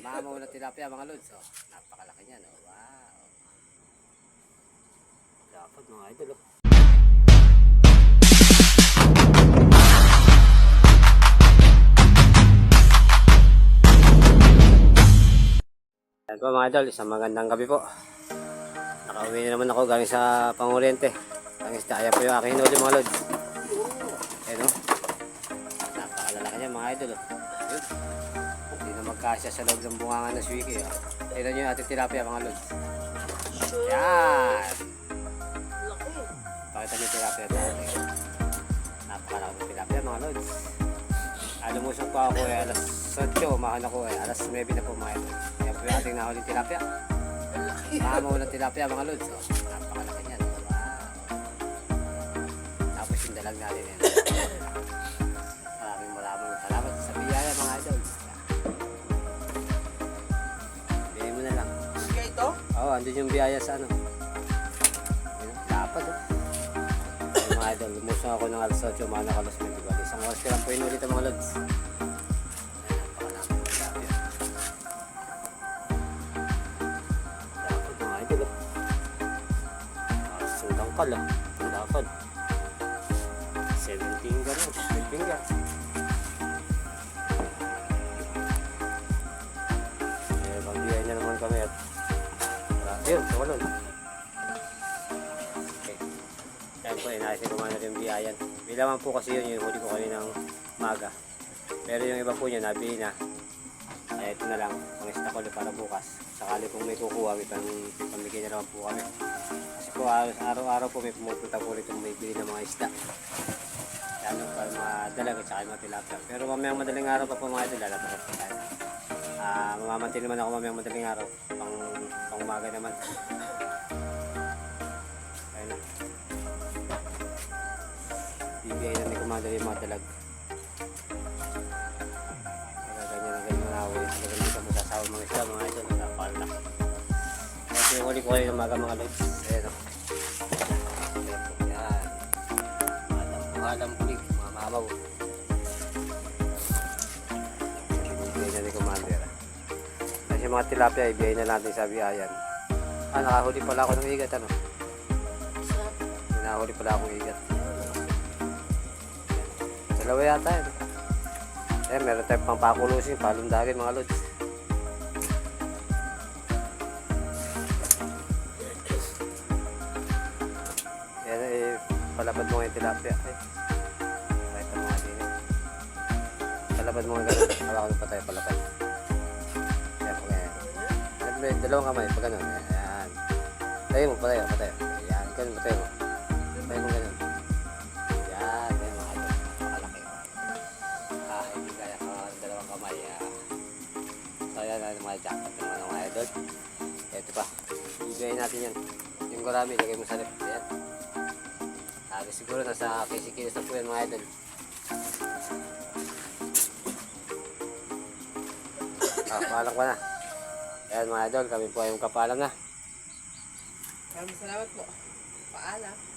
Mamaw na tilapia mga lods. Oh, napakalaki niyan. Oh. Wow. Dapat mga idol. Oh. Yan po mga idol, isang magandang gabi po. Nakauwi na naman ako galing sa pangoriente. Ang isda, ayan po yung aking hinuli mga lods. Ayan o. Napakalalaki niya mga idol. Oh. Magkasya sa loob ng bunganga ng swiki. Oh. Tignan nyo yung ating tilapia mga lods. Yan! Pakita nyo yung tilapia natin. Napakalaki ng tilapia mga lods. Alumusok pa ako eh, alas 8, umahan ako eh, alas 9 na po mga idol. Yan po yung ating nahuling tilapia. Mamaw na tilapia mga lods. Oh. Napakalaki niyan. Wow. Tapos yung dalag natin yan. Oh, andun yung biyaya sa ano. Ayun, Lapad oh. Ayun, mga idol, lumus na ako ng alas 8, umahan ako alas 9. Bali, isang oras ko lang po yun ulit ang mga lods. Ayun, napakalaki ng tilapia. Lapad mga idol oh. Ang tangkal ah. Ang lapad. 17 gano'n, 15 finger. Eh, magbiyay na naman kami at yun, tumalon. Okay. Yan po, inayos ko na rin biyayan. Bilaman po kasi yun, yung huli ko kaninang maga. Pero yung iba po niya, nabili na. Kaya ito na lang, pang stock ulit para bukas. Sakali kung may kukuha, may pang, pamigay na naman po kami. Kasi po araw- araw-araw po may pumupunta po rito may bili ng mga isda. Lalo pa mga dalag at saka mga tilapia. Pero mamayang madaling araw pa po mga idol, lalabas po tayo. Ah, mamamantin naman ako mamayang madaling araw. Pang, pang umaga naman. Ayun na. Bibigay na ni Commander yung mga dalag. Kaya ganyan na ganyan na ako. Talagang hindi ka masasawa mga isda, mga idol. Napalak. Ito yung huli ko kayo ng umaga mga lods. Ayan o. Ayan po. Yan. Madam, madam pulig. Mga mamaw. Yung mga tilapia, ibigay na natin sa biyayan. Ah, nakahuli pala ako ng igat, ano? Nakahuli pala akong igat. Dalawa yata yun. Eh, meron tayong pang pakulusin, palundagin mga lods. Yan eh, palapad mo yung tilapia. Eh, kahit ang mga din eh. Palapad mo nga ganun. Hawakan pa tayo palapad. May dalawang kamay, pag ganun. Ayan. Tayo mo, patayo, patayo. Ayan, ganun, patayo mo. Patayo mo ganun. Yan, yan mga idol. Napakalaki. Ah, hindi kaya ka dalawang kamay. Ah. So, yan, yan, mga jacket naman mga idol. Ito pa. Ibigay natin yan. Yung gurami, lagay mo sa left. Yan. Lagi siguro nasa 15 kilos na po yan mga idol. Ah, paalam ka na. Ayan mga idol, kami po ay yung kapalam na. Maraming salamat po. Paalam.